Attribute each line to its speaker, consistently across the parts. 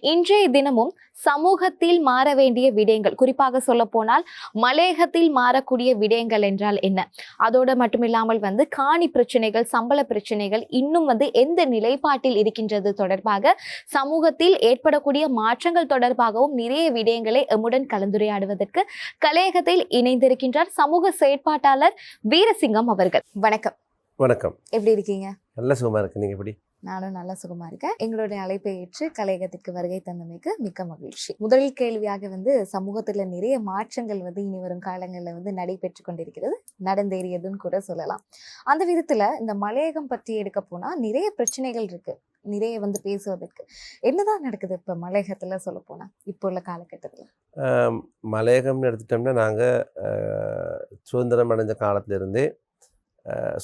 Speaker 1: இன்றைய தினமும் சமூகத்தில் மாற வேண்டிய விடயங்கள் குறிப்பாக சொல்ல போனால் மலையகத்தில் மாறக்கூடிய விடயங்கள் என்றால் என்ன? அதோடு மட்டுமில்லாமல் வந்து காணி பிரச்சனைகள் சம்பள பிரச்சனைகள் இன்னும் வந்து எந்த நிலைப்பாட்டில் இருக்கின்றது தொடர்பாக சமூகத்தில் ஏற்படக்கூடிய மாற்றங்கள் தொடர்பாகவும் நிறைய விடயங்களை எம்முடன் கலந்துரையாடுவதற்கு கலையகத்தில் இணைந்திருக்கின்றார் சமூக செயற்பாட்டாளர் வீரசிங்கம் அவர்கள். வணக்கம்.
Speaker 2: வணக்கம்.
Speaker 1: எப்படி இருக்கீங்க?
Speaker 2: நல்ல சுகமாக இருக்கு. நீங்கள் எப்படி?
Speaker 1: நானும் நல்ல சுகமா இருக்கேன். எங்களுடைய அழைப்பை ஏற்று கலையகத்திற்கு வருகை தந்தமைக்கு மிக்க மகிழ்ச்சி. முதல் கேள்வியாக வந்து சமூகத்துல நிறைய மாற்றங்கள் வந்து இனி வரும் காலங்களில் வந்து நடைபெற்று கொண்டிருக்கிறது. நடந்தேறியதுன்னு கூட சொல்லலாம். அந்த விதத்துல இந்த மலையகம் பற்றி எடுக்க போனா நிறைய பிரச்சனைகள் இருக்கு. நிறைய வந்து பேசுவதற்கு. என்னதான் நடக்குது இப்போ மலையகத்துல சொல்ல போனா இப்போ உள்ள காலகட்டத்தில்?
Speaker 2: மலையகம்னு எடுத்துட்டோம்னா நாங்கள் சுதந்திரம் அடைஞ்ச காலத்திலிருந்தே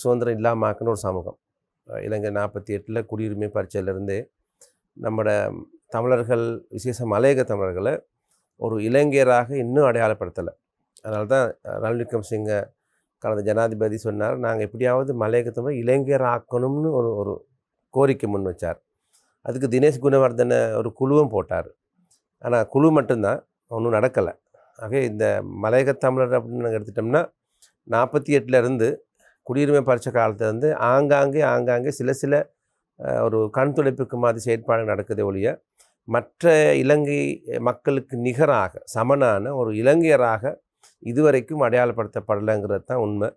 Speaker 2: சுதந்திரம் இல்லாமாக்குன்னு ஒரு சமூகம். இலங்கை நாற்பத்தி எட்டில் குடியுரிமை பரீட்சையிலேருந்தே நம்மட தமிழர்கள் விசேஷ மலையக தமிழர்களை ஒரு இளைஞராக இன்னும் அடையாளப்படுத்தலை. அதனால தான் அஹ், சிங்கை கடந்த ஜனாதிபதி சொன்னார் நாங்கள் எப்படியாவது மலையக தமிழர் இளைஞராக்கணும்னு ஒரு ஒரு கோரிக்கை முன் வச்சார் அதுக்கு தினேஷ் குணவர்தனை ஒரு குழுவும் போட்டார். ஆனால் குழு மட்டும்தான் ஒன்றும் நடக்கலை. ஆக இந்த மலையக தமிழர் அப்படின்னு நாங்கள் எடுத்துட்டோம்னா நாற்பத்தி எட்டுலேருந்து குடியுரிமை பறிச்ச காலத்தில் வந்து ஆங்காங்கே ஆங்காங்கே சில சில ஒரு கண் துடைப்புக்கு மாதிரி செயற்பாடு நடக்குதே ஒழிய மற்ற இலங்கை மக்களுக்கு நிகராக சமனான ஒரு இலங்கையராக இதுவரைக்கும் அடையாளப்படுத்தப்படலைங்கிறது தான் உண்மை.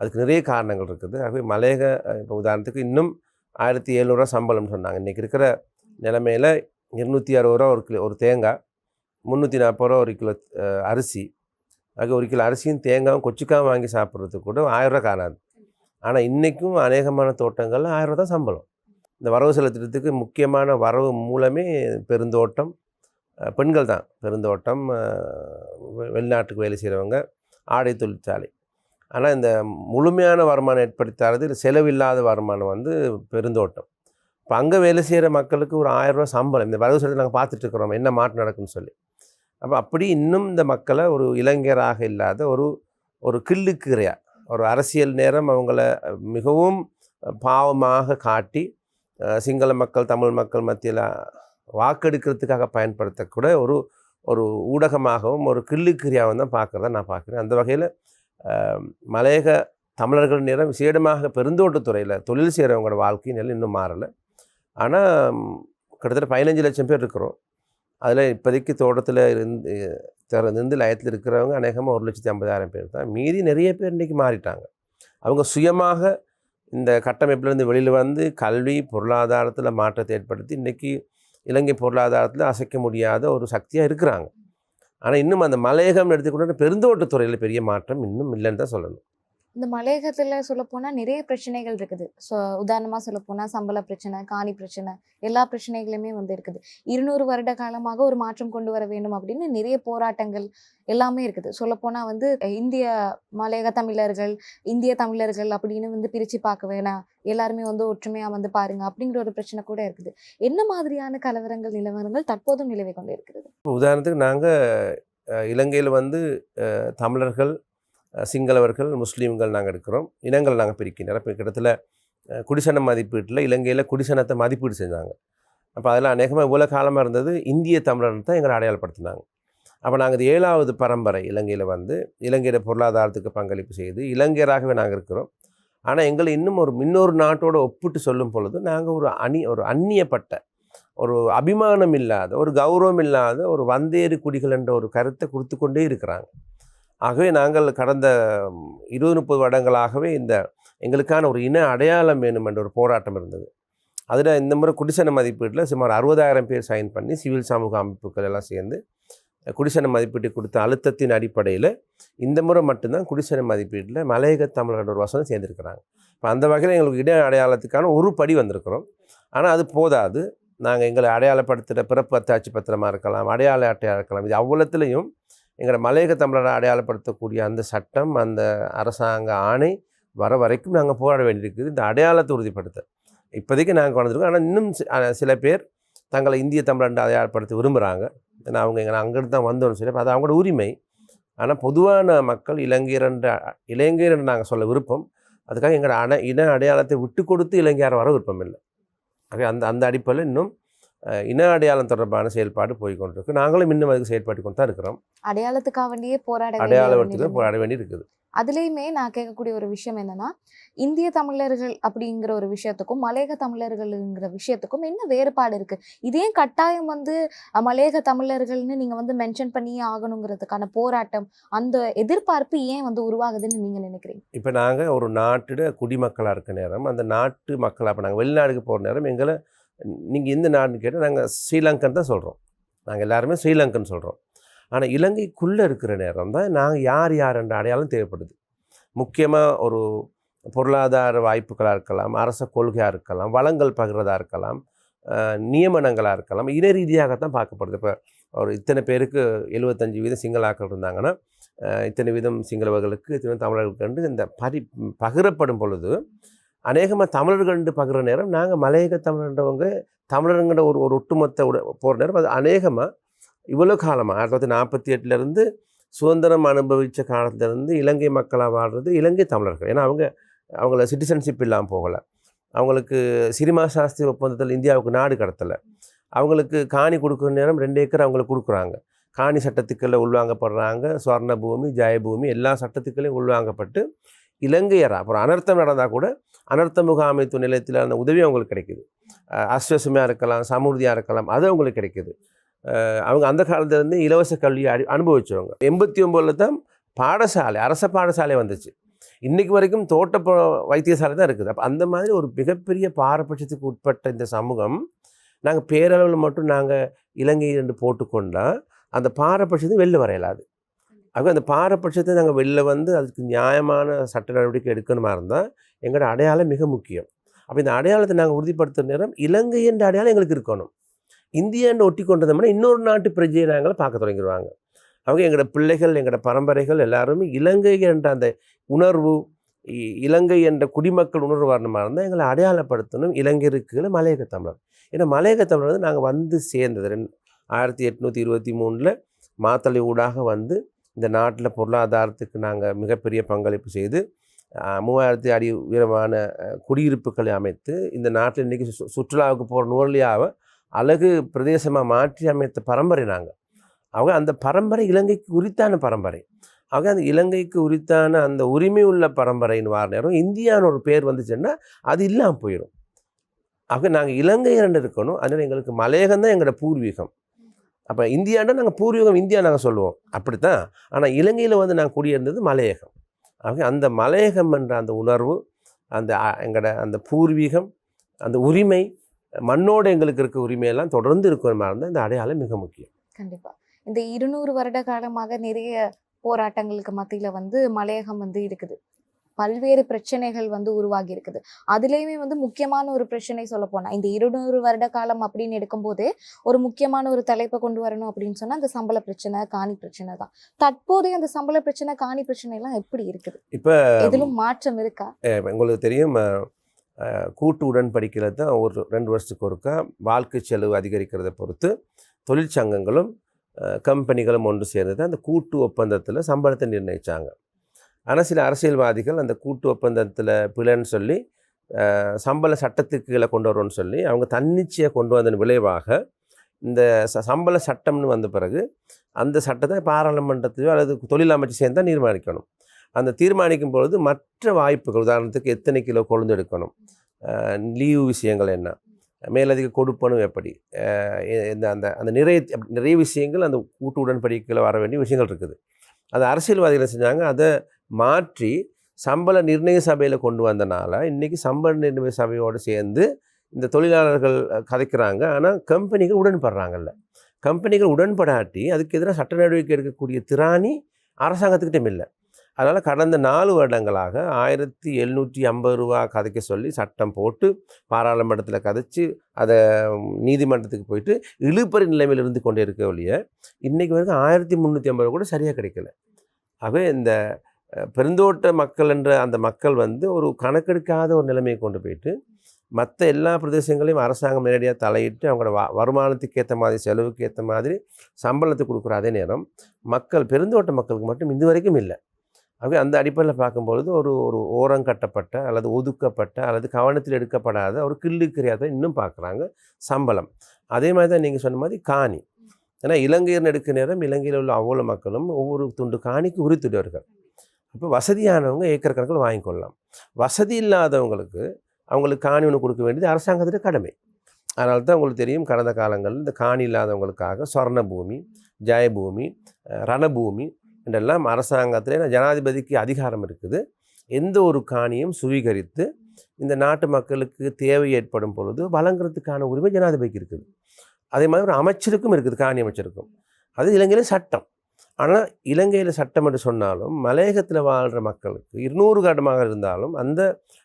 Speaker 2: அதுக்கு நிறைய காரணங்கள் இருக்குது. ஆகவே மலையக இப்போ உதாரணத்துக்கு இன்னும் ஆயிரத்தி எழுநூறுவா சம்பளம்னு சொன்னாங்க. இன்றைக்கி இருக்கிற நிலமையில் இருநூற்றி அறுபது ரூபா ஒரு கிலோ ஒரு தேங்காய் முந்நூற்றி நாற்பது ரூபா ஒரு கிலோ அரிசி. அது ஒரு கிலோ அரிசியும் தேங்காயும் கொச்சிக்காயும் வாங்கி சாப்பிட்றதுக்கு கூட ஆயிரரூவா காணாது ஆனால் இன்றைக்கும் அநேகமான தோட்டங்களில் ஆயிரம் தான் சம்பளம். இந்த வரவு செலுத்துறதுக்கு முக்கியமான வரவு மூலமே பெருந்தோட்டம் பெண்கள் தான். பெருந்தோட்டம் வெளிநாட்டுக்கு வேலை செய்கிறவங்க ஆடை தொழிற்சாலை. ஆனால் இந்த முழுமையான வருமானம் ஏற்படுத்தாதது செலவில்லாத வருமானம் வந்து பெருந்தோட்டம். இப்போ அங்கே வேலை செய்கிற மக்களுக்கு ஒரு ஆயிரரூவா சம்பளம். இந்த வரவு செலுத்தி நாங்கள் பார்த்துட்ருக்குறோம் என்ன மாற்றம் நடக்குன்னு சொல்லி. அப்போ அப்படி இன்னும் இந்த மக்களை ஒரு இளைஞராக இல்லாத ஒரு ஒரு கிள்ளுக்கிறையா ஒரு அரசியல் நேரம் அவங்கள மிகவும் பாவமாக காட்டி சிங்கள மக்கள் தமிழ் மக்கள் மத்தியில் வாக்கெடுக்கிறதுக்காக பயன்படுத்தக்கூட ஒரு ஒரு ஊடகமாகவும் ஒரு கிள்ளுக்கிரியாகவும் தான் பார்க்குறத நான் பார்க்குறேன். அந்த வகையில் மலையக தமிழர்கள் நேரம் விசேடமாக பெருந்தோட்டத்துறையில் தொழில் செய்கிறவங்களோட வாழ்க்கை நிலை இன்னும் மாறலை. ஆனால் கிட்டத்தட்ட பதினஞ்சு லட்சம் பேர் இருக்கிறோம். அதில் இப்போதைக்கு தோட்டத்தில் இருந்து திறந்து லயத்தில் இருக்கிறவங்க அநேகமாக ஒரு லட்சத்தி ஐம்பதாயிரம் பேர் தான். மீதி நிறைய பேர் இன்றைக்கி மாறிட்டாங்க. அவங்க சுயமாக இந்த கட்டமைப்பிலேருந்து வெளியில் வந்து கல்வி பொருளாதாரத்தில் மாற்றத்தை ஏற்படுத்தி இன்றைக்கி இலங்கை பொருளாதாரத்தில் அசைக்க முடியாத ஒரு சக்தியாக இருக்கிறாங்க. ஆனால் இன்னும் அந்த மலையகம் எடுத்துக்கொண்டு பெருந்தோட்டத்துறையில் பெரிய மாற்றம் இன்னும் இல்லைன்னு தான் சொல்லணும்.
Speaker 1: இந்த மலையகத்துல சொல்லப்போனால் நிறைய பிரச்சனைகள் இருக்குது. ஸோ உதாரணமா சொல்லப்போனால் சம்பள பிரச்சனை காணி பிரச்சனை எல்லா பிரச்சனைகளுமே வந்து இருக்குது. இருநூறு வருட காலமாக ஒரு மாற்றம் கொண்டு வர வேண்டும் அப்படின்னு நிறைய போராட்டங்கள் எல்லாமே இருக்குது. சொல்லப்போனால் வந்து இந்திய மலையக தமிழர்கள் இந்திய தமிழர்கள் அப்படின்னு வந்து பிரிச்சு பார்க்க வேணாம். எல்லாருமே வந்து ஒற்றுமையா வந்து பாருங்க அப்படிங்கிற ஒரு பிரச்சனை கூட இருக்குது. என்ன மாதிரியான கலவரங்கள் நிலவரங்கள் தற்போதும் நிலவை கொண்டு இருக்கிறது
Speaker 2: உதாரணத்துக்கு நாங்கள் இலங்கையில் வந்து தமிழர்கள் சிங்களவர்கள் முஸ்லீம்கள் நாங்கள் இருக்கிறோம் இனங்கள் நாங்கள் பிரிக்கின்றோம். இப்போ கிட்டத்தில் குடிசன மதிப்பீட்டில் இலங்கையில் குடிசனத்தை மதிப்பீடு செஞ்சாங்க. அப்போ அதெல்லாம் அநேகமாக இவ்வளோ காலமாக இருந்தது இந்திய தமிழர் தான் எங்களை அடையாளப்படுத்தினாங்க. அப்போ நாங்கள் இது ஏழாவது பரம்பரை இலங்கையில் வந்து இலங்கையோட பொருளாதாரத்துக்கு பங்களிப்பு செய்து இலங்கையராகவே நாங்கள் இருக்கிறோம். ஆனால் எங்களை இன்னும் ஒரு இன்னொரு நாட்டோட ஒப்பிட்டு சொல்லும் பொழுது நாங்கள் ஒரு அணி ஒரு அந்நியப்பட்ட ஒரு அபிமானம் இல்லாத ஒரு கௌரவம் இல்லாத ஒரு வந்தேறு குடிகள் என்ற ஒரு கருத்தை கொடுத்து கொண்டே இருக்கிறாங்க. ஆகவே நாங்கள் கடந்த இருபது முப்பது வருடங்களாகவே இந்த எங்களுக்கான ஒரு இன அடையாளம் வேணும் என்ற ஒரு போராட்டம் இருந்தது. அதில் இந்த முறை குடிசன மதிப்பீட்டில் சுமார் அறுபதாயிரம் பேர் சைன் பண்ணி சிவில் சமூக அமைப்புகள் எல்லாம் சேர்ந்து குடிசன மதிப்பீட்டை கொடுத்த அழுத்தத்தின் அடிப்படையில் இந்த முறை மட்டும்தான் குடிசன மதிப்பீட்டில் மலையக தமிழர்களோட ஒரு வசனம் சேர்ந்துருக்கிறாங்க. இப்போ அந்த வகையில் எங்களுக்கு இட அடையாளத்துக்கான ஒரு படி வந்திருக்கிறோம். ஆனால் அது போதாது. நாங்கள் எங்களை அடையாளப்படுத்துகிற பிறப்பு அத்தாட்சி பத்திரமாக இருக்கலாம் அடையாள அட்டையாக இருக்கலாம். இது அவ்வளோத்துலேயும் எங்களை மலையக தமிழரை அடையாளப்படுத்தக்கூடிய அந்த சட்டம் அந்த அரசாங்க ஆணை வர வரைக்கும் நாங்கள் போராட வேண்டியிருக்குது. இந்த அடையாளத்தை உறுதிப்படுத்த. இப்போதைக்கு நாங்கள் கொண்டிருக்கோம் ஆனால் இன்னும் சில பேர் தங்களை இந்திய தமிழன் அடையாளப்படுத்த விரும்புகிறாங்க ஏன்னா அவங்க எங்களை அங்கேருந்து தான் வந்தோம்னு சொல்லி அது அவங்களோட உரிமை. ஆனால் பொதுவான மக்கள் இலங்கையர் என்ற என்று நாங்கள் சொல்ல விருப்பம். அதுக்காக எங்களோட அண இன அடையாளத்தை விட்டு கொடுத்து இலங்கையார் வர விருப்பம் இல்லை. ஆகவே அந்த அந்த அடிப்படையில் இன்னும் இன அடையாளம் தொடர்பான செயல்பாடு போய் கொண்டிருக்கு நாங்களும் இன்னும் அதுக்கு செயல்பாட்டு கொண்டு தான் இருக்கிறோம்.
Speaker 1: அடையாளத்துக்காக வேண்டியே போராட
Speaker 2: அடையாளத்துக்கு. போராட வேண்டி இருக்குது
Speaker 1: அதுலயுமே நான் கேட்கக்கூடிய ஒரு விஷயம் என்னன்னா இந்திய தமிழர்கள் அப்படிங்கிற ஒரு விஷயத்துக்கும் மலையக தமிழர்கள்ங்கிற விஷயத்துக்கும் என்ன வேறுபாடு இருக்கு? இதே கட்டாயம் வந்து மலையக தமிழர்கள்னு நீங்க வந்து மென்ஷன் பண்ணியே ஆகணுங்கிறதுக்கான போராட்டம் அந்த எதிர்பார்ப்பு ஏன் வந்து உருவாகுதுன்னு நீங்க நினைக்கிறீங்க?
Speaker 2: இப்போ நாங்கள் ஒரு நாட்டிட குடிமக்களாக இருக்க நேரம் அந்த நாட்டு மக்களாக இப்போ நாங்கள் வெளிநாடுக்கு போகிற நேரம் எங்களை நீங்கள் எந்த நாடுன்னு கேட்டால் நாங்கள் ஸ்ரீலங்கன் தான் சொல்கிறோம் நாங்கள் எல்லாருமே ஸ்ரீலங்கன் சொல்கிறோம் ஆனால் இலங்கைக்குள்ளே இருக்கிற நேரம் தான் நாங்கள் யார் யார் என்ற அடையாளம் தேவைப்படுது. முக்கியமாக ஒரு பொருளாதார வாய்ப்புகளாக இருக்கலாம் அரச கொள்கையாக இருக்கலாம் வளங்கள் பகிர்றதாக இருக்கலாம் நியமனங்களாக இருக்கலாம் இன ரீதியாகத்தான் பார்க்கப்படுது. இப்போ ஒரு இத்தனை பேருக்கு எழுபத்தஞ்சு வீதம் சிங்களாக்கள் இருந்தாங்கன்னா இத்தனை வீதம் சிங்களவர்களுக்கு இத்தனை தமிழர்களுக்கு இந்த பரி பகிரப்படும் பொழுது அநேகமாக தமிழர்கள்ன்று பகிர நேரம் நாங்கள் மலையக தமிழன்றவங்க தமிழருங்கிற ஒரு ஒரு ஒட்டுமொத்த உட போகிற நேரம் அது அநேகமாக இவ்வளோ காலமாக ஆயிரத்தி தொள்ளாயிரத்தி நாற்பத்தி எட்டுலேருந்து சுதந்திரம் அனுபவித்த காலத்துலேருந்து இலங்கை மக்களாக வாழ்றது இலங்கை தமிழர்கள். ஏன்னா அவங்க அவங்கள சிட்டிசன்ஷிப் இல்லாமல் போகலை. அவங்களுக்கு சினிமா சாஸ்திரி ஒப்பந்தத்தில் இந்தியாவுக்கு நாடு கடத்தலை. அவங்களுக்கு காணி கொடுக்குற நேரம் ரெண்டு ஏக்கர் அவங்களுக்கு கொடுக்குறாங்க. காணி சட்டத்துக்களில் உள்வாங்கப்படுறாங்க. சுவர்ண பூமி ஜெயபூமி எல்லா சட்டத்துக்களையும் உள்வாங்கப்பட்டு இலங்கையரா? அப்புறம் அனர்த்தம் நடந்தால் கூட அனர்த்த முகாமைத்துவ நிலையத்தில் அந்த உதவி அவங்களுக்கு கிடைக்குது. அஸ்வசமாக இருக்கலாம் சமூர்த்தியாக இருக்கலாம் அது அவங்களுக்கு கிடைக்குது. அவங்க அந்த காலத்துலேருந்து இலவச கல்வியை அடி அனுபவிச்சவங்க. எண்பத்தி ஒம்போதில் தான் பாடசாலை அரச பாடசாலை வந்துச்சு. இன்றைக்கு வரைக்கும் தோட்ட வைத்தியசாலை தான் இருக்குது. அப்போ அந்த மாதிரி ஒரு மிகப்பெரிய பாரபட்சத்துக்கு உட்பட்ட இந்த சமூகம் நாங்கள் பேரளவில் மட்டும் நாங்கள் இலங்கை என்று போட்டுக்கொண்டால் அந்த பாரபட்சத்தை வெளில வரையலாது. இயலாது அந்த பாரபட்சத்தை நாங்கள் வெளில வந்து அதுக்கு நியாயமான சட்ட நடவடிக்கை எடுக்கணுமா இருந்தால் எங்களோட அடையாளம் மிக முக்கியம். அப்போ இந்த அடையாளத்தை நாங்கள் உறுதிப்படுத்துகிற நேரம் இலங்கை என்ற அடையாளம் எங்களுக்கு இருக்கணும். இந்தியான்னு ஒட்டி கொண்டதோம்னா இன்னொரு நாட்டு பிரஜையை நாங்கள் பார்க்க தொடங்கிடுவாங்க. அவங்க எங்களோட பிள்ளைகள் எங்களோட பரம்பரைகள் எல்லாருமே இலங்கை என்ற அந்த உணர்வு இ- இலங்கை என்ற குடிமக்கள் உணர்வு வரணுமா இருந்தால் எங்களை அடையாளப்படுத்தணும். இலங்கையருக்கு மலையக தமிழர். ஏன்னா மலையக தமிழர் வந்து நாங்கள் வந்து சேர்ந்தது ரெண்டு ஆயிரத்தி எட்நூற்றி இருபத்தி மூணில் மாத்தளை ஊடாக வந்து இந்த நாட்டில் பொருளாதாரத்துக்கு நாங்கள் மிகப்பெரிய பங்களிப்பு செய்து மூவாயிரத்தி அடி உயரமான குடியிருப்புகளை அமைத்து இந்த நாட்டில் இன்றைக்கி சு சுற்றுலாவுக்கு போகிற நூலியாவை அழகு பிரதேசமாக மாற்றி அமைத்த பரம்பரை நாங்கள் அவங்க அந்த பரம்பரை இலங்கைக்கு உரித்தான பரம்பரை. ஆக அந்த இலங்கைக்கு உரித்தான அந்த உரிமை உள்ள பரம்பரைன்னு வார நேரம் இந்தியான்னு ஒரு பேர் வந்துச்சுன்னா அது இல்லாமல் போயிடும் ஆக நாங்கள் இலங்கையரண்டு இருக்கணும். அதனால் எங்களுக்கு மலையகம் தான் எங்களோட பூர்வீகம். அப்போ இந்தியாண்டா நாங்கள் பூர்வீகம் இந்தியா நாங்கள் சொல்லுவோம். அப்படித்தான். ஆனால் இலங்கையில் வந்து நாங்கள் குடியிருந்தது மலையகம். ஆக அந்த மலையகம் என்ற அந்த உணர்வு அந்த எங்களோட அந்த பூர்வீகம் அந்த உரிமை மண்ணோடு எங்களுக்கு இருக்க உரிமையெல்லாம் தொடர்ந்து இருக்கிற மாதிரி இருந்தால் இந்த அடையாளம் மிக முக்கியம்.
Speaker 1: கண்டிப்பாக இந்த இருநூறு வருட காலமாக நிறைய போராட்டங்களுக்கு மத்தியில் வந்து மலையகம் வந்து இருக்குது. பல்வேறு பிரச்சனைகள் வந்து உருவாகி இருக்குது. அதுலேயுமே வந்து முக்கியமான ஒரு பிரச்சனை சொல்ல போனா இந்த இருநூறு வருட காலம் அப்படின்னு எடுக்கும்போதே ஒரு முக்கியமான ஒரு தலைப்பை கொண்டு வரணும் அப்படின்னு சொன்னா அந்த சம்பள பிரச்சனை காணி பிரச்சனை தான். தற்போதைய அந்த சம்பள பிரச்சனை காணி பிரச்சனை எல்லாம் எப்படி இருக்குது?
Speaker 2: இப்போ
Speaker 1: எதிலும் மாற்றம் இருக்கா?
Speaker 2: உங்களுக்கு தெரியும் கூட்டு உடன்படிக்கையில் தான் ஒரு ரெண்டு வருஷத்துக்கு ஒருக்கா வாழ்க்கை செலவு அதிகரிக்கிறதை பொறுத்து தொழிற்சங்கங்களும் கம்பெனிகளும் ஒன்று சேர்ந்து தான் அந்த கூட்டு ஒப்பந்தத்தில் சம்பளத்தை நிர்ணயித்தாங்க ஆனால் சில அரசியல்வாதிகள் அந்த கூட்டு ஒப்பந்தத்தில் பிழைன்னு சொல்லி சம்பள சட்டத்துக்கு கீழே கொண்டு வரோன்னு சொல்லி அவங்க தன்னிச்சையாக கொண்டு வந்ததன் விளைவாக இந்த ச சம்பள சட்டம்னு வந்த பிறகு அந்த சட்டத்தை பாராளுமன்றத்தையோ அல்லது தொழில் அமைச்சு சேர்ந்து தான் தீர்மானிக்கணும். அந்த தீர்மானிக்கும் பொழுது மற்ற வாய்ப்புகள் உதாரணத்துக்கு எத்தனை கிலோ கொழுந்து எடுக்கணும் லீவு விஷயங்கள் என்ன மேலதிக கொடுப்பனும் எப்படி இந்த அந்த அந்த நிறைய நிறைய விஷயங்கள் அந்த கூட்டு உடன்படிக்கையில் வர வேண்டிய விஷயங்கள் இருக்குது. அது அரசியல்வாதிகள் செஞ்சாங்க அதை மாற்றி சம்பள நிர்ணய சபையில் கொண்டு வந்தனால இன்றைக்கி சம்பள நிர்ணய சபையோடு சேர்ந்து இந்த தொழிலாளர்கள் கதைக்கிறாங்க. ஆனால் கம்பெனிகள் உடன்படுறாங்கல்ல. கம்பெனிகள் உடன்படாட்டி அதுக்கு எதிராக சட்ட நடவடிக்கை எடுக்கக்கூடிய திராணி அரசாங்கத்துக்கிட்டும் இல்லை. அதனால் கடந்த நாலு வருடங்களாக ஆயிரத்தி எழுநூற்றி ஐம்பது ரூபா கதைக்க சொல்லி சட்டம் போட்டு பாராளுமன்றத்தில் கதைச்சு அதை நீதிமன்றத்துக்கு போயிட்டு இழுப்பறி நிலைமையில் இருந்து கொண்டே இருக்க ஒழிய இன்றைக்கு வரைக்கும் ஆயிரத்தி முந்நூற்றி ஐம்பது கூட சரியாக கிடைக்கல. ஆகவே இந்த பெருந்தோட்ட மக்கள் என்ற அந்த மக்கள் வந்து ஒரு கணக்கெடுக்காத ஒரு நிலைமையை கொண்டு போயிட்டு மற்ற எல்லா பிரதேசங்களையும் அரசாங்கம் நேரடியாக தலையிட்டு அவங்களோட வ வருமானத்துக்கு ஏற்ற மாதிரி செலவுக்கு ஏற்ற மாதிரி சம்பளத்தை கொடுக்குற அதே நேரம் மக்கள் பெருந்தோட்ட மக்களுக்கு மட்டும் இது வரைக்கும் இல்லை. அப்படி அந்த அடிப்படையில் பார்க்கும்பொழுது ஒரு ஒரு ஓரம் கட்டப்பட்ட அல்லது ஒதுக்கப்பட்ட அல்லது கவனத்தில் எடுக்கப்படாத ஒரு கிள்ளுக்கிரியாத இன்னும் பார்க்குறாங்க சம்பளம். அதே மாதிரி தான் நீங்கள் சொன்ன மாதிரி காணி. ஏன்னா இலங்கையர் எடுக்க நேரம் இலங்கையில் உள்ள அவ்வளோ மக்களும் ஒவ்வொரு துண்டு காணிக்கு உரித்துடையவர்கள் அப்போ வசதியானவங்க ஏக்கர் கணக்கில் வாங்கிக்கொள்ளலாம். வசதி இல்லாதவங்களுக்கு அவங்களுக்கு காணி ஒன்று கொடுக்க வேண்டியது அரசாங்கத்திட்ட கடமை. அதனால தான் உங்களுக்கு தெரியும் கடந்த காலங்களில் இந்த காணி இல்லாதவங்களுக்காக சொர்ண பூமி ஜெயபூமி ரணபூமி என்றெல்லாம் அரசாங்கத்தில் ஜனாதிபதிக்கு அதிகாரம் இருக்குது. எந்த ஒரு காணியும் சுவீகரித்து இந்த நாட்டு மக்களுக்கு தேவை ஏற்படும் பொழுது வழங்குறதுக்கான உரிமை ஜனாதிபதிக்கு இருக்குது. அதே மாதிரி ஒரு அமைச்சருக்கும் இருக்குது காணி அமைச்சருக்கும். அது இலங்கையில் சட்டம். ஆனால் இலங்கையில் சட்டம் என்று சொன்னாலும் மலையகத்தில் வாழ்கிற மக்களுக்கு இருநூறு காலமாக இருந்தாலும் அந்த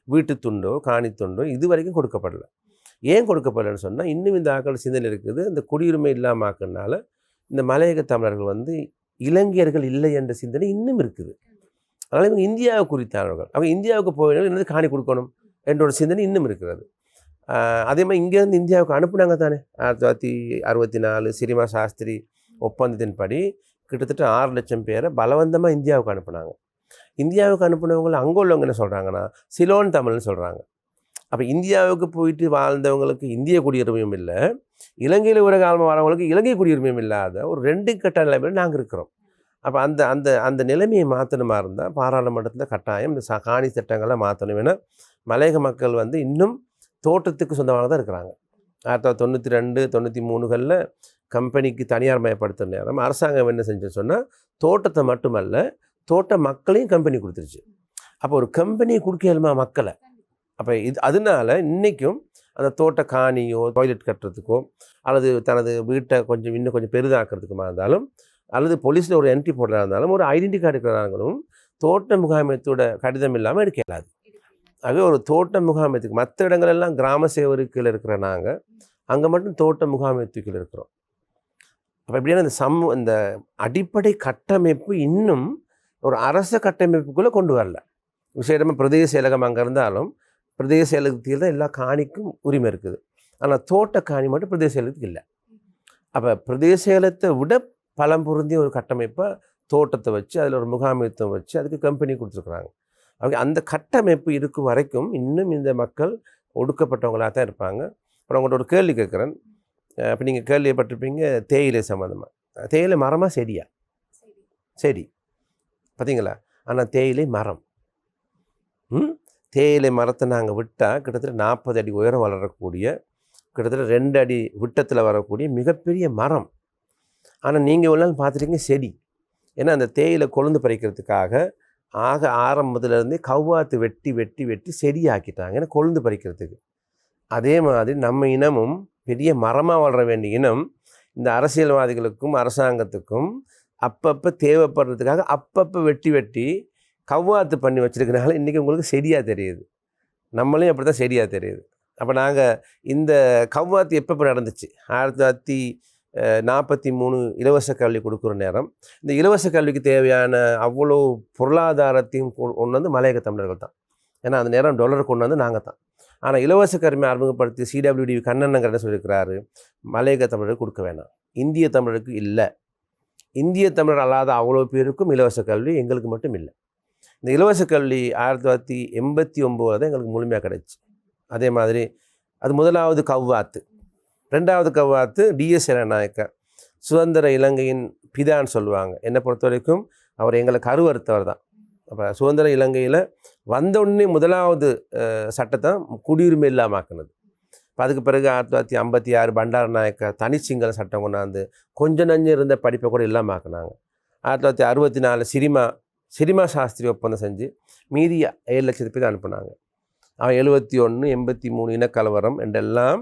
Speaker 2: வீட்டு துண்டோ காணி துண்டோ இது வரைக்கும் கொடுக்கப்படல. ஏன் கொடுக்கப்படலன்னு சொன்னால் இன்னும் இந்த ஆக்கள் சிந்தனை இருக்குது. இந்த குடியுரிமை இல்லாமல் ஆக்குறதுனால இந்த மலையக தமிழர்கள் வந்து இலங்கையர்கள் இல்லை என்ற சிந்தனை இன்னும் இருக்குது. அதனால் இவங்க இந்தியாவை குறித்தானவர்கள் அவங்க இந்தியாவுக்கு போயினால் என்னது காணி கொடுக்கணும் என்ற ஒரு சிந்தனை இன்னும் இருக்கிறது. அதே மாதிரி இங்கேருந்து இந்தியாவுக்கு அனுப்புனாங்க தானே. ஆயிரத்தி தொள்ளாயிரத்தி அறுபத்தி நாலு சினிமா சாஸ்திரி ஒப்பந்தத்தின்படி கிட்டத்தட்ட ஆறு லட்சம் பேரை பலவந்தமாக இந்தியாவுக்கு அனுப்புனாங்க. இந்தியாவுக்கு அனுப்புனவங்களை அங்கே உள்ளவங்க என்ன சொல்கிறாங்கன்னா சிலோன் தமிழ்னு சொல்கிறாங்க அப்போ இந்தியாவுக்கு போயிட்டு வாழ்ந்தவங்களுக்கு இந்திய குடியுரிமையும் இல்லை இலங்கையில் ஒரு காலமாக வரவங்களுக்கு இலங்கை குடியுரிமையும் இல்லாத ஒரு ரெண்டு கட்ட நிலைமையில் நாங்கள் இருக்கிறோம். அப்போ அந்த அந்த அந்த நிலைமையை மாற்றணுமா இருந்தால் பாராளுமன்றத்தில் கட்டாயம் இந்த ச- காணி திட்டங்களை மாற்றணும் ஏன்னா மலையக மக்கள் வந்து இன்னும் தோட்டத்துக்கு சொந்தமாக தான் இருக்கிறாங்க. ஆயிரத்தி தொள்ளாயிரத்தி தொண்ணூற்றி ரெண்டு தொண்ணூற்றி மூணுகளில் கம்பெனிக்கு தனியார் மயப்படுத்துற நேரம் அரசாங்கம் என்ன செஞ்சுன்னு சொன்னால் தோட்டத்தை மட்டுமல்ல தோட்ட மக்களையும் கம்பெனி கொடுத்துருச்சு. அப்போ ஒரு கம்பெனி கொடுக்கலுமா மக்களை? அப்போ இது அதனால இன்றைக்கும் அந்த தோட்ட காணியோ டாய்லெட் கட்டுறதுக்கோ அல்லது தனது வீட்டை கொஞ்சம் இன்னும் கொஞ்சம் பெரிதாக்குறதுக்குமா இருந்தாலும் அல்லது போலீஸில் ஒரு என்ட்ரி போடுறதா இருந்தாலும் ஒரு ஐடென்டி கார்டு இருக்கிறாங்களும் தோட்ட முகாமையத்தோட கடிதம் இல்லாமல் எடுக்க இயலாது. ஆகவே ஒரு தோட்ட முகாமையத்துக்கு மற்ற இடங்களெல்லாம் கிராம சேவரு கீழே இருக்கிற நாங்கள் அங்கே மட்டும் தோட்ட முகாமையத்து கீழே இருக்கிறோம். அப்போ எப்படின்னா இந்த சம் இந்த அடிப்படை கட்டமைப்பு இன்னும் ஒரு அரச கட்டமைப்புக்குள்ளே கொண்டு வரல. விசேடமாக பிரதேச செயலகம் அங்கே இருந்தாலும் பிரதேச செயலகத்தில் தான் எல்லா காணிக்கும் உரிமை இருக்குது. ஆனால் தோட்ட காணி மட்டும் பிரதேச செயலகத்துக்கு இல்லை. அப்போ பிரதேச செயலத்தை விட பலம் பொருந்திய ஒரு கட்டமைப்பை தோட்டத்தை வச்சு அதில் ஒரு முகாமித்துவம் வச்சு அதுக்கு கம்பெனி கொடுத்துருக்குறாங்க. அவங்க அந்த கட்டமைப்பு இருக்கும் வரைக்கும் இன்னும் இந்த மக்கள் ஒடுக்கப்பட்டவங்களாக தான் இருப்பாங்க. அப்புறம் அவங்கள்ட்ட ஒரு கேள்வி கேட்குறேன். அப்போ நீங்கள் கேள்விப்பட்டிருப்பீங்க தேயிலை சம்மந்தமாக தேயிலை மரமாக செடியா? செடி. பார்த்தீங்களா ஆனால் தேயிலை மரம். ம்? தேயிலை மரத்தை நாங்கள் விட்டால் கிட்டத்தட்ட நாற்பது அடி உயரம் வளரக்கூடிய கிட்டத்தட்ட ரெண்டு அடி விட்டத்தில் வரக்கூடிய மிகப்பெரிய மரம். ஆனால் நீங்கள் இவ்வளோ நாள் பார்த்துட்டீங்க செடி. ஏன்னா அந்த தேயிலை கொழுந்து பறிக்கிறதுக்காக ஆக ஆரம்பத்துலேருந்தே கவ்வாத்து வெட்டி வெட்டி வெட்டி செடி ஆக்கிட்டாங்க ஏன்னா கொழுந்து பறிக்கிறதுக்கு. அதே மாதிரி நம்ம இனமும் பெரிய மரமாக வளர வேண்டிய இனம் இந்த அரசியல்வாதிகளுக்கும் அரசாங்கத்துக்கும் அப்பப்போ தேவைப்படுறதுக்காக அப்பப்போ வெட்டி வெட்டி கவ்வாத்து பண்ணி வச்சுருக்கனால இன்றைக்கி உங்களுக்கு செடியாக தெரியுது. நம்மளையும் அப்படி தான் செடியாக தெரியுது. அப்போ நாங்கள் இந்த கவ்வாத்து எப்போ நடந்துச்சு? ஆயிரத்தி தொள்ளாயிரத்தி நாற்பத்தி மூணு இலவச கல்வி கொடுக்குற நேரம். இந்த இலவச கல்விக்கு தேவையான அவ்வளோ பொருளாதாரத்தையும் கொண்டு வந்து மலையக தமிழர்கள் தான். ஏன்னா அந்த நேரம் டாலர் கொண்டு வந்து நாங்கள் தான். ஆனால் இலவச கருமை அறிமுகப்படுத்தி சிடபிள்யூடி கண்ணனங்கர் என்ன சொல்லியிருக்கிறாரு. மலையக தமிழருக்கு கொடுக்க வேணாம். இந்திய தமிழருக்கு இல்லை. இந்திய தமிழர் அல்லாத அவ்வளோ பேருக்கும் இலவச கல்வி எங்களுக்கு மட்டும் இல்லை. இந்த இலவச கல்வி ஆயிரத்தி தொள்ளாயிரத்தி எண்பத்தி ஒம்போதில் தான் எங்களுக்கு முழுமையாக கிடச்சி. அதே மாதிரி அது முதலாவது கவ்வாத்து. ரெண்டாவது கவ்வாத்து டிஎஸ் இளநாயக்கர் சுதந்திர இலங்கையின் பிதான்னு சொல்லுவாங்க. என்னை பொறுத்த வரைக்கும் அவர் எங்களை கருவறுத்தவர் தான். அப்போ சுதந்திர இலங்கையில் வந்தோடனே முதலாவது சட்டத்தை குடியுரிமை இல்லாமாக்குனது. இப்போ அதுக்கு பிறகு ஆயிரத்தி தொள்ளாயிரத்தி ஐம்பத்தி ஆறு பண்டார நாயக்க தனிச்சிங்கள சட்டம் கொண்டாந்து கொஞ்சம் நஞ்சம் இருந்த படிப்பை கூட இல்லாமாக்குனாங்க. ஆயிரத்தி தொள்ளாயிரத்தி அறுபத்தி நாலு சினிமா சினிமா சாஸ்திரி ஒப்பந்தம் செஞ்சு மீதி ஏழு லட்சத்து பேர் அனுப்புனாங்க. அவன் எழுபத்தி ஒன்று எண்பத்தி மூணு இனக்கலவரம் என்றெல்லாம்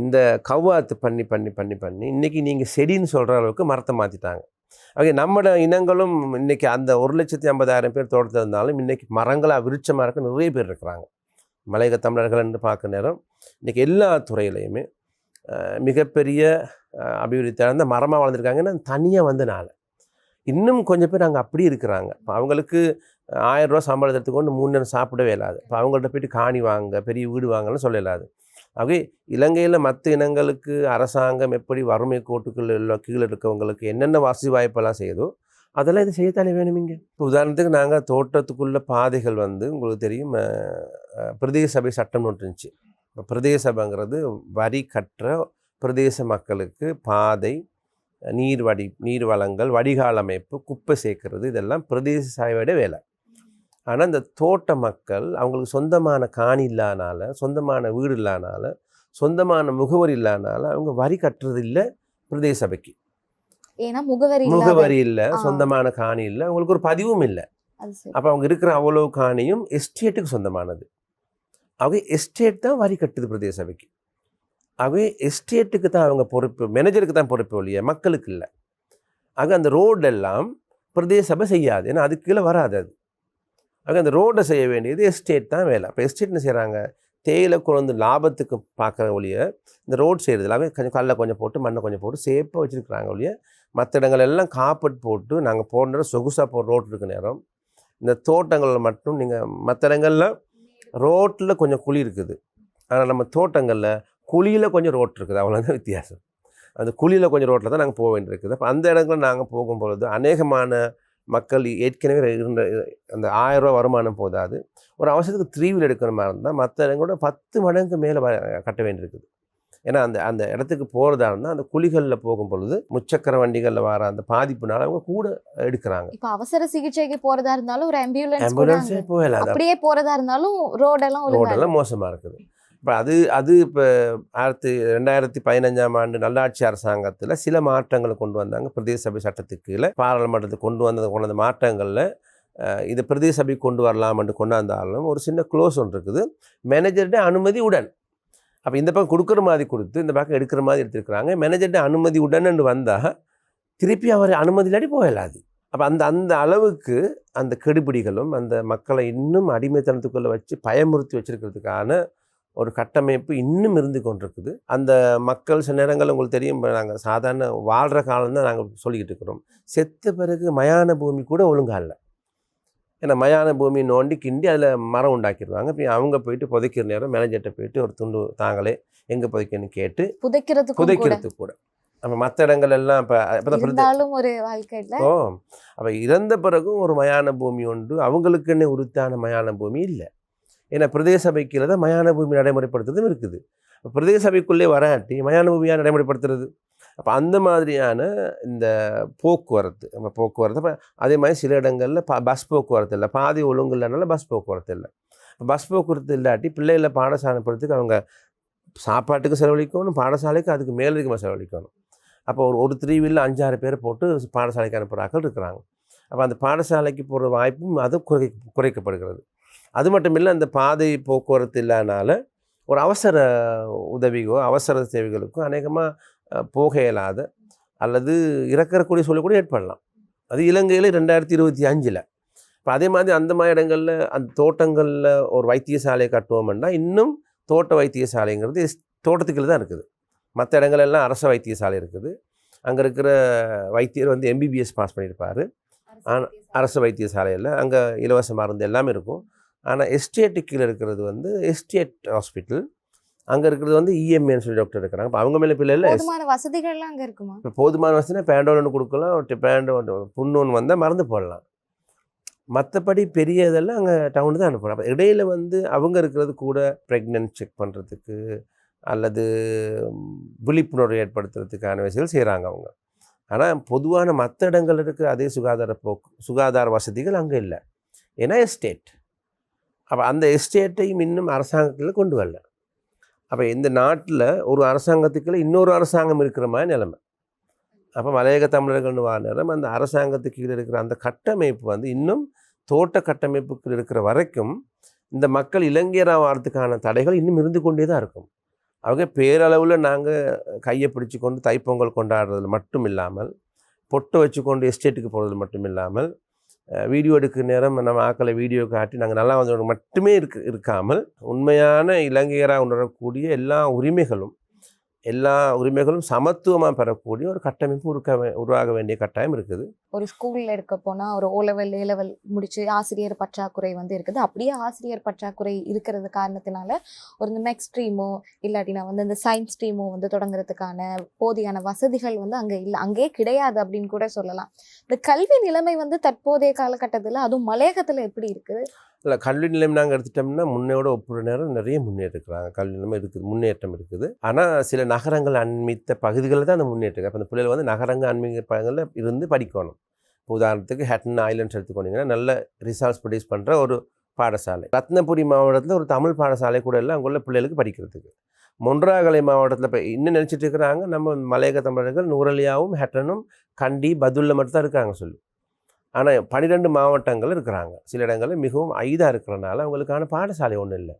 Speaker 2: இந்த கவ்வாத்து பண்ணி பண்ணி பண்ணி பண்ணி இன்றைக்கி நீங்கள் செடின்னு சொல்கிற அளவுக்கு மரத்தை மாற்றிட்டாங்க ஓகே நம்மளோட இனங்களும் இன்றைக்கி அந்த ஒரு லட்சத்தி ஐம்பதாயிரம் பேர் தோட்டத்தில் இருந்தாலும் இன்றைக்கி மரங்களாக விருட்சமாக இருக்க நிறைய பேர் இருக்கிறாங்க. மலையக தமிழர்கள்னு பார்க்க நேரம் இன்றைக்கி எல்லா துறையிலையுமே மிகப்பெரிய அபிவிருத்தி அடைந்த மரமாக வளர்ந்துருக்காங்கன்னா தனியாக வந்தனால. இன்னும் கொஞ்சம் பேர் அங்கே அப்படி இருக்கிறாங்க. இப்போ அவங்களுக்கு ஆயிரம் ரூபா சம்பளத்தை எடுத்துக்கொண்டு மூணு நேரம் சாப்பிடவே இல்லாது. இப்போ அவங்கள்ட்ட போயிட்டு காணி வாங்க பெரிய வீடு வாங்கன்னு சொல்ல இல்லாது. ஆகவே இலங்கையில் மற்ற இனங்களுக்கு அரசாங்கம் எப்படி வறுமை கோட்டுக்குள்ள உள்ள கீழே இருக்கவங்களுக்கு என்னென்ன வசதி வாய்ப்பெல்லாம் செய்யுதோ அதெல்லாம் இது செய்யத்தானே வேணும் இங்கே? இப்போ உதாரணத்துக்கு நாங்கள் தோட்டத்துக்குள்ள பாதைகள் வந்து உங்களுக்கு தெரியும் பிரதேச சபை சட்டம் ஒன்று இருந்துச்சு. இப்போ பிரதேச சபைங்கிறது வரி கற்ற பிரதேச மக்களுக்கு பாதை நீர் வடி நீர் வளங்கள் வடிகால் அமைப்பு குப்பை சேர்க்கறது இதெல்லாம் பிரதேச சபையோட வேலை. ஆனால் இந்த தோட்ட மக்கள் அவங்களுக்கு சொந்தமான காணி இல்லாதனால சொந்தமான வீடு இல்லாதனால சொந்தமான முகவரி இல்லாதனால அவங்க வரி கட்டுறது இல்லை பிரதேச சபைக்கு.
Speaker 1: ஏன்னா முகவரி
Speaker 2: முகவரி இல்லை. சொந்தமான காணி இல்லை அவங்களுக்கு ஒரு பதிவும் இல்லை. அப்போ அவங்க இருக்கிற அவ்வளோ காணியும் எஸ்டேட்டுக்கு சொந்தமானது. அவங்க எஸ்டேட் தான் வரி கட்டுது பிரதேச சபைக்கு. ஆகவே எஸ்டேட்டுக்கு தான் அவங்க பொறுப்பு மேனேஜருக்கு தான் பொறுப்பு ஒழிய மக்களுக்கு இல்லை. ஆக அந்த ரோடு எல்லாம் பிரதேச சபை செய்யாது. ஏன்னா அதுக்கு கீழே வராது அது. ஆக அந்த ரோடை செய்ய வேண்டியது எஸ்டேட் தான் வேலை. அப்போ எஸ்டேட் என்ன செய்கிறாங்க தேயிலை கொண்டு லாபத்துக்கு பார்க்குற ஒழிய இந்த ரோட் செய்கிறது எல்லாமே கொஞ்சம் கல்லை கொஞ்சம் போட்டு மண்ணை கொஞ்சம் போட்டு சேஃபாக வச்சுருக்குறாங்க ஒழிய மற்ற இடங்கள் எல்லாம் காப்பட் போட்டு நாங்கள் போன நேரம் சொகுசாக போகிற ரோட் இருக்க நேரம் இந்த தோட்டங்களில் மட்டும் நீங்கள் மற்ற இடங்களில் ரோட்டில் கொஞ்சம் குழி இருக்குது. ஆனால் நம்ம தோட்டங்களில் குழியில் கொஞ்சம் ரோட் இருக்குது. அவ்வளோதான் வித்தியாசம். அந்த குழியில் கொஞ்சம் ரோட்டில் தான் நாங்கள் போக வேண்டியிருக்குது அப்போ அந்த இடங்களில் நாங்கள் போகும்பொழுது அநேகமான மக்கள் ஏற்கனவே இருந்த அந்த ஆயிரம் ரூபா வருமானம் போதாது. ஒரு அவசரத்துக்கு த்ரீ வீல் எடுக்கிற மாதிரி இருந்தால் மற்ற இடங்களோட பத்து மடங்கு மேலே கட்ட வேண்டியிருக்குது. ஏன்னா அந்த அந்த இடத்துக்கு போகிறதா இருந்தால் அந்த குழிகளில் போகும் பொழுது முச்சக்கர வண்டிகளில் வர அந்த பாதிப்புனால அவங்க கூட எடுக்கிறாங்க.
Speaker 1: இப்ப அவசர சிகிச்சைக்கு போறதா இருந்தாலும் ஒரு ஆம்புலன்ஸ்
Speaker 2: ஆம்புலன்ஸே போகல அது
Speaker 1: அப்படியே போறதா இருந்தாலும் ரோடெல்லாம்.
Speaker 2: ரோடெல்லாம் மோசமாக இருக்குது. இப்போ அது அது இப்போ ஆயிரத்தி ரெண்டாயிரத்தி பதினஞ்சாம் ஆண்டு நல்லாட்சி அரசாங்கத்தில் சில மாற்றங்களை கொண்டு வந்தாங்க. பிரதேச சபை சட்டத்துக்கு கீழே பாராளுமன்றத்துக்கு கொண்டு வந்தது கொண்டு வந்த மாற்றங்களில் இதை இது பிரதேச சபைக்கு கொண்டு வரலாம்னு கொண்டாந்தாலும் ஒரு சின்ன க்ளோஸ் ஒன்று இருக்குது. மேனேஜர்கிட்ட அனுமதி உடன். அப்போ இந்த பக்கம் கொடுக்குற மாதிரி கொடுத்து இந்த பக்கம் எடுக்கிற மாதிரி எடுத்துருக்குறாங்க. மேனேஜர்கிட்ட அனுமதி உடன்னு வந்தால் திருப்பி அவர் அனுமதி இல்லாட்டி போயிடலாது அப்போ அந்த அந்த அளவுக்கு அந்த கெடுபிடிகளும் அந்த மக்களை இன்னும் அடிமைத்தனத்துக்குள்ளே வச்சு பயமுறுத்தி வச்சுருக்கிறதுக்கான ஒரு கட்டமைப்பு இன்னும் இருந்து கொண்டிருக்குது. அந்த மக்கள் சில நேரங்கள் உங்களுக்கு தெரியும் நாங்கள் சாதாரண வாழ்கிற காலம் தான் நாங்கள் சொல்லிக்கிட்டு இருக்கிறோம். செத்த பிறகு மயான பூமி கூட ஒழுங்கா இல்லை. ஏன்னா மயான பூமி நோண்டி கிண்டி அதில் மரம் உண்டாக்கிடுவாங்க இப்போ அவங்க போயிட்டு புதைக்கிற நேரம் மேனேஜர்கிட்ட போயிட்டு ஒரு துண்டு தாங்களே எங்கே புதைக்கணும்னு கேட்டு
Speaker 1: புதைக்கிறதுக்கும் கூட.
Speaker 2: புதைக்கிறதுக்கு கூட. நம்ம மற்ற இடங்கள் எல்லாம் இப்போ இப்போ
Speaker 1: ஒரு வாழ்க்கையில
Speaker 2: ஓ அப்போ இறந்த பிறகும் ஒரு மயான பூமி உண்டு. அவங்களுக்குன்னு உரித்தான மயான பூமி இல்லை. ஏன்னா பிரதேச சபைக்குள்ள தான் மயான பூமி நடைமுறைப்படுத்துறதும் இருக்குது. பிரதேச சபைக்குள்ளே வராட்டி மயான பூமியாக நடைமுறைப்படுத்துறது? அப்போ அந்த மாதிரியான இந்த போக்குவரத்து நம்ம போக்குவரத்து அப்போ அதே மாதிரி சில இடங்களில் ப பஸ் போக்குவரத்து இல்லை. பாதி ஒழுங்கு இல்லைனால பஸ் போக்குவரத்து இல்லை. பஸ் போக்குவரத்து இல்லாட்டி பிள்ளைகளை பாடசாலைப்படுறதுக்கு அவங்க சாப்பாட்டுக்கு செலவழிக்கணும் பாடசாலைக்கு அதுக்கு மேலதிகமாக செலவழிக்கணும். அப்போ ஒரு ஒரு த்ரீ வீலில் அஞ்சாறு பேர் போட்டு பாடசாலைக்கு அனுப்புகிறாக்கள் இருக்கிறாங்க. அப்போ அந்த பாடசாலைக்கு போகிற வாய்ப்பும் அது குறை குறைக்கப்படுகிறது. அது மட்டும் இல்லை அந்த பாதை போக்குவரத்து இல்லாதனால ஒரு அவசர உதவிகோ அவசர சேவைகளுக்கோ அநேகமாக போக இயலாத அல்லது இறக்கக்கூடிய சூழல் கூட ஏற்படலாம். அது இலங்கையில் ரெண்டாயிரத்தி இருபத்தி அஞ்சில். இப்போ அதே மாதிரி அந்த மாதிரி இடங்களில் அந்த தோட்டங்களில் ஒரு வைத்தியசாலை கட்டுவோம்னா இன்னும் தோட்ட வைத்தியசாலைங்கிறது தோட்டத்துக்குள்ள தான் இருக்குது. மற்ற இடங்களெல்லாம் அரச வைத்தியசாலை இருக்குது. அங்கே இருக்கிற வைத்தியர் வந்து எம்பிபிஎஸ் பாஸ் பண்ணியிருப்பார். அரசு வைத்தியசாலையில் அங்கே இலவச மருந்து எல்லாமே இருக்கும். ஆனால் எஸ்டேட்டு கீழே இருக்கிறது வந்து எஸ்டேட் ஹாஸ்பிட்டல் அங்கே இருக்கிறது வந்து இஎம்ஏன்னு சொல்லி டாக்டர் இருக்கிறாங்க. இப்போ அவங்க மேலே பிள்ளை இல்லை?
Speaker 1: போதுமான வசதிகள்லாம் அங்க இருக்குமா?
Speaker 2: இப்போ போதுமான வசதினா பேண்டோல் ஒன்று கொடுக்கலாம். பேண்டோ புண்ணு ஒன்று வந்தால் மறந்து போடலாம். மற்றபடி பெரிய இதெல்லாம் அங்கே டவுனு தான் அனுப்புகிறோம் அப்போ இடையில வந்து அவங்க இருக்கிறது கூட ப்ரெக்னென்ட் செக் பண்ணுறதுக்கு அல்லது விழிப்புணர்வு ஏற்படுத்துறதுக்கான விஷயங்கள் செய்கிறாங்க அவங்க. ஆனால் பொதுவான மற்ற இடங்கள் இருக்கிற அதே சுகாதார போக்கு சுகாதார வசதிகள் அங்கே இல்லை. ஏன்னா எஸ்டேட் அப்போ அந்த எஸ்டேட்டையும் இன்னும் அரசாங்கத்தில் கொண்டு வரல. அப்போ இந்த நாட்டில் ஒரு அரசாங்கத்துக்குள்ளே இன்னொரு அரசாங்கம் இருக்கிற மாதிரி நிலைமை. அப்போ மலையக தமிழர்கள்னு வர நேரம் அந்த அரசாங்கத்துக்கு கீழே இருக்கிற அந்த கட்டமைப்பு வந்து இன்னும் தோட்ட கட்டமைப்புக்கு இருக்கிற வரைக்கும் இந்த மக்கள் இளைஞராக வாரத்துக்கான தடைகள் இன்னும் இருந்து கொண்டே தான் இருக்கும். அவங்க பேரளவில் நாங்கள் கையை பிடிச்சி கொண்டு தைப்பொங்கல் கொண்டாடுறதுல மட்டும் இல்லாமல் பொட்டை வச்சுக்கொண்டு எஸ்டேட்டுக்கு போகிறது மட்டும் இல்லாமல் வீடியோ எடுக்கிற நேரம் நம்ம ஆக்களை வீடியோ காட்டி நாங்கள் நல்லா வந்தவங்க மட்டுமே இருக்கு இருக்காமல் உண்மையான இலங்கையராக உணரக்கூடிய எல்லா உரிமைகளும் எல்லா உரிமைகளும் சமத்துவமாக பெறக்கூடிய ஒரு கட்டமைப்பு உருக்க உருவாக வேண்டிய கட்டாயம் இருக்குது.
Speaker 1: ஒரு ஸ்கூலில் இருக்க போனால் ஒரு ஓ லெவல் ஏ லெவல் முடிச்சு ஆசிரியர் பற்றாக்குறை வந்து இருக்குது. அப்படியே ஆசிரியர் பற்றாக்குறை இருக்கிறது காரணத்தினால ஒரு இந்த மெக் ஸ்ட்ரீமோ இல்லாட்டினா வந்து இந்த சயின்ஸ் ஸ்ட்ரீமோ வந்து தொடங்குறதுக்கான போதியான வசதிகள் வந்து அங்கே இல்லை அங்கே கிடையாது அப்படின்னு கூட சொல்லலாம். இந்த கல்வி நிலைமை வந்து தற்போதைய காலகட்டத்தில் அதுவும் மலையகத்தில் எப்படி இருக்குது?
Speaker 2: இல்லை கல்வி நிலையம் நாங்கள் எடுத்துட்டோம்னா முன்னையோட ஒப்புற நேரம் நிறைய முன்னேற்றிருக்கிறாங்க கல்வி நிலையம் இருக்குது முன்னேற்றம் இருக்குது. ஆனால் சில நகரங்கள் அண்மித்த பகுதிகளில் தான் அந்த முன்னேற்றம் அப்போ அந்த பிள்ளைகள் வந்து நகரங்கள் அண்மித்த பகுதிகளில் இருந்து படிக்கணும். இப்போ உதாரணத்துக்கு ஹட்டன் ஐலண்ட்ஸ் எடுத்துக்கொண்டீங்கன்னா நல்ல ரிசல்ட்ஸ் ப்ரொடியூஸ் பண்ணுற ஒரு பாடசாலை. ரத்னபுரி மாவட்டத்தில் ஒரு தமிழ் பாடசாலை கூட இல்லை அங்குள்ள பிள்ளைகளுக்கு படிக்கிறதுக்கு. மொன்றாகலை மாவட்டத்தில் இப்போ இன்னும் நினச்சிட்டு இருக்கிறாங்க நம்ம மலையக தமிழர்கள் நூரலியாவும் ஹெட்டனும் கண்டி பதுல்ல மட்டும் தான் இருக்காங்க சொல்லி. ஆனால் பன்னிரெண்டு மாவட்டங்கள் இருக்கிறாங்க. சில இடங்களில் மிகவும் ஐதாக இருக்கிறனால அவங்களுக்கான பாடசாலை ஒன்றும் இல்லை.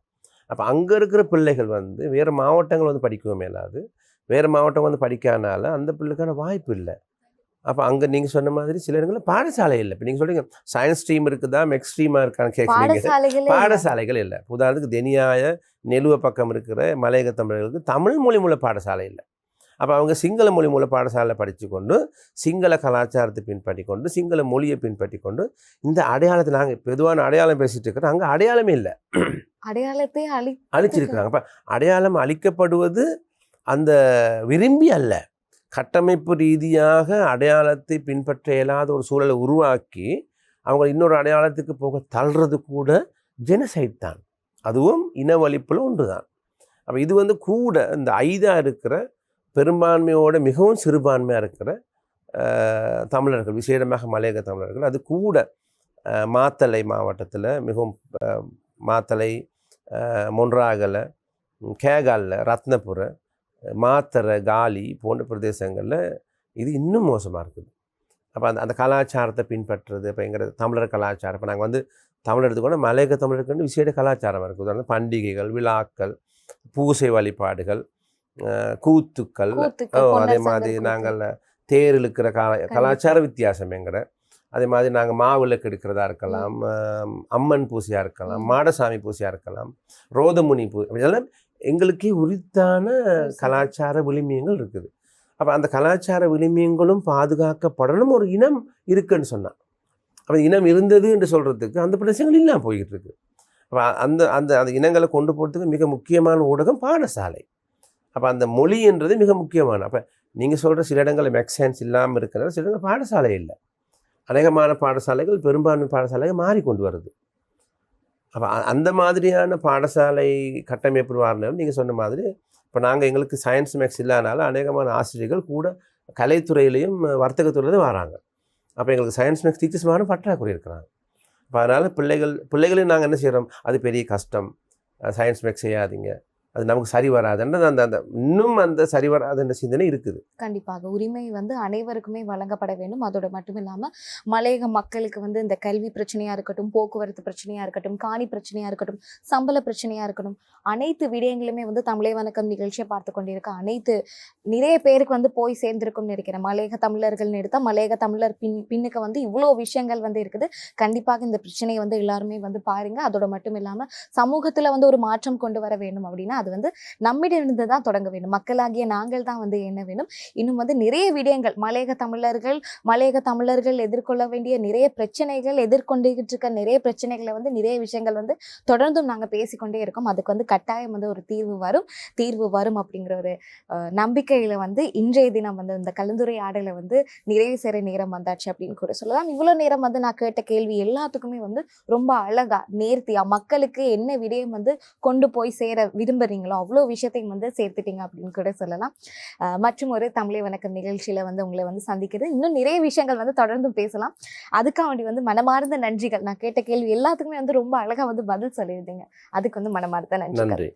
Speaker 2: அப்போ அங்கே இருக்கிற பிள்ளைகள் வந்து வேறு மாவட்டங்கள் வந்து படிக்கவும் மேலாது. வேறு மாவட்டம் வந்து படிக்காதனால அந்த பிள்ளைக்கான வாய்ப்பு இல்லை. அப்போ அங்கே நீங்கள் சொன்ன மாதிரி சில இடங்களில் பாடசாலை இல்லை. இப்போ நீங்கள் சொல்றீங்க சயின்ஸ் ஸ்ட்ரீம் இருக்குதா மெக் ஸ்ட்ரீமாக இருக்கான்னு கேட்குறீங்க
Speaker 1: பாடசாலைகளே இல்ல.
Speaker 2: பாடசாலைகள் இல்லை. உதாரணத்துக்கு தெனியாய நெலுவ பக்கம் இருக்கிற மலையக தமிழர்களுக்கு தமிழ் மொழி மூல பாடசாலை இல்லை. அப்போ அவங்க சிங்கள மொழி மூல பாடசாலை படித்து கொண்டு சிங்கள கலாச்சாரத்தை பின்பற்றி கொண்டு சிங்கள மொழியை பின்பற்றி கொண்டு இந்த அடையாளத்தை நாங்கள் பொதுவான அடையாளம் பேசிட்டு இருக்கிறோம் அங்கே அடையாளமே இல்லை.
Speaker 1: அடையாளத்தை அழி
Speaker 2: அழிச்சிருக்கிறாங்க. அப்போ அடையாளம் அழிக்கப்படுவது அந்த விரும்பி அல்ல. கட்டமைப்பு ரீதியாக அடையாளத்தை பின்பற்ற இயலாத ஒரு சூழலை உருவாக்கி அவங்க இன்னொரு அடையாளத்துக்கு போக தள்ளுறது கூட ஜெனசைட் தான். அதுவும் இனவழிப்பில் ஒன்று தான் அப்போ இது வந்து கூட இந்த ஐதாக இருக்கிற பெரும்பான்மையோட மிகவும் சிறுபான்மையாக இருக்கிற தமிழர்கள் விசேடமாக மலையக தமிழர்கள் அது கூட மாத்தலை மாத்தளை மாவட்டத்தில் மிகவும் மாத்தலை மாத்தளை மொன்றாகலை கேகாலில் ரத்னபுர மாத்தரை காலி போன்ற பிரதேசங்களில் இது இன்னும் மோசமாக இருக்குது. அப்போ அந்த அந்த கலாச்சாரத்தை பின்பற்றுறது இப்போ எங்கிற தமிழர் கலாச்சாரம் இப்போ நாங்கள் வந்து தமிழ் கூட மலையக தமிழருக்கு விசேட கலாச்சாரம் இருக்குது. உதாரணம் பண்டிகைகள் விழாக்கள் பூசை வழிபாடுகள் கூத்துக்கள். அதே மாதிரி. நாங்கள் தேர் இழுக்கிற கலா கலாச்சார வித்தியாசம் எங்கட. அதே மாதிரி நாங்கள் மாவிளக்கு எடுக்கிறதா இருக்கலாம் அம்மன் பூசையாக இருக்கலாம். மாடசாமி பூசையாக இருக்கலாம் ரோதமுனி பூ இதெல்லாம் எங்களுக்கே உரித்தான கலாச்சார விளிமியங்கள் இருக்குது. அப்போ அந்த கலாச்சார விளிமியங்களும் பாதுகாக்கப்படணும் ஒரு இனம் இருக்குன்னு சொன்னான் அப்போ இனம் இருந்தது என்று சொல்கிறதுக்கு அந்த பிரச்சனைகள் இல்லாமல் போய்கிட்டு இருக்கு. அப்போ அந்த அந்த அந்த இனங்களை கொண்டு போகிறதுக்கு மிக முக்கியமான ஊடகம் பாடசாலை. அப்போ அந்த மொழின்றது மிக முக்கியமான. அப்போ நீங்கள் சொல்கிற சில இடங்களில் மெக்சன்ஸ் இல்லாமல் இருக்கிறனால சில இடங்கள் பாடசாலை இல்லை. அநேகமான பாடசாலைகள் பெரும்பான்மை பாடசாலைகள் மாறி கொண்டு வருது. அப்போ அந்த மாதிரியான பாடசாலை கட்டமைப்பு வாரினம் நீங்கள் சொன்ன மாதிரி இப்போ நாங்கள் எங்களுக்கு சயின்ஸ் மேக்ஸ் இல்லாதனால அநேகமான ஆசிரியர்கள் கூட கலைத்துறையிலையும் வர்த்தகத்துறையிலையும் வராங்க. அப்போ எங்களுக்கு சயின்ஸ் மேக்ஸ் டீச்சர்ஸ் மாறும் பற்றாக்குறை இருக்கிறாங்க. அப்போ அதனால் பிள்ளைகள் பிள்ளைகளையும் நாங்கள் என்ன செய்கிறோம் அது பெரிய கஷ்டம். சயின்ஸ் மேக்ஸ் செய்யாதீங்க. அது நமக்கு சரி வராதுன்றது அந்த அந்த இன்னும் அந்த சரி வராதுன்ற சிந்தனை இருக்குது.
Speaker 1: கண்டிப்பாக. உரிமை வந்து அனைவருக்குமே வழங்கப்பட வேண்டும். அதோட மட்டும் இல்லாமல் மலையக மக்களுக்கு வந்து இந்த கல்வி பிரச்சனையாக இருக்கட்டும் போக்குவரத்து பிரச்சனையாக இருக்கட்டும் காணி பிரச்சனையாக இருக்கட்டும் சம்பள பிரச்சனையாக இருக்கட்டும் அனைத்து விடயங்களுமே வந்து தமிழே வணக்கம் நிகழ்ச்சியை பார்த்து கொண்டிருக்க அனைத்து நிறைய பேருக்கு வந்து போய் சேர்ந்திருக்கும்னு நினைக்கிறேன். மலையக தமிழர்கள்னு எடுத்தால் மலையக தமிழர் பின் பின்னுக்கு வந்து இவ்வளோ விஷயங்கள் வந்து இருக்குது. கண்டிப்பாக இந்த பிரச்சனையை வந்து எல்லாருமே வந்து பாருங்க. அதோட மட்டும் இல்லாமல் சமூகத்தில் வந்து ஒரு மாற்றம் கொண்டு வர வேண்டும் அப்படின்னா அது வந்து நம்மிடமிருந்து தான் தொடங்க வேண்டும். மக்களாகிய நாங்கள் தான் வந்து என்ன வேணும் இன்னும் வந்து நிறைய விடயங்கள் மலையக தமிழர்கள் மலையக தமிழர்கள் எதிர்கொள்ள வேண்டிய நிறைய பிரச்சனைகள் எதிர்கொண்டுகிட்டு இருக்க நிறைய பிரச்சனைகளை வந்து நிறைய விஷயங்கள் வந்து தொடர்ந்தும் நாங்கள் பேசிக்கொண்டே இருக்கோம். அதுக்கு வந்து கட்டாயம் வந்து ஒரு தீர்வு வரும். தீர்வு வரும் அப்படிங்கிற ஒரு நம்பிக்கையில் நம்பிக்கையில வந்து இன்றைய தினம் வந்து இந்த கலந்துரையாடலை வந்து நிறைவு சேர நேரம் வந்தாச்சு அப்படின்னு கூட சொல்லலாம். இவ்வளோ நேரம் வந்து நான் கேட்ட கேள்வி எல்லாத்துக்குமே வந்து ரொம்ப அழகா நேர்த்தியா மக்களுக்கு என்ன விடயம் வந்து கொண்டு போய் சேர விரும்புறீங்களோ அவ்வளோ விஷயத்தையும் வந்து சேர்த்துட்டீங்க அப்படின்னு கூட சொல்லலாம். மற்றும் ஒரு தமிழை வணக்கம் நிகழ்ச்சியில வந்து உங்களை வந்து சந்திக்கிறது. இன்னும் நிறைய விஷயங்கள் வந்து தொடர்ந்து பேசலாம். அதுக்காக வேண்டி வந்து மனமார்ந்த நன்றிகள். நான் கேட்ட கேள்வி எல்லாத்துக்குமே வந்து ரொம்ப அழகா வந்து பதில் சொல்லியிருந்தீங்க. அதுக்கு வந்து மனமார்ந்த நன்றிகள்.
Speaker 2: நன்றி.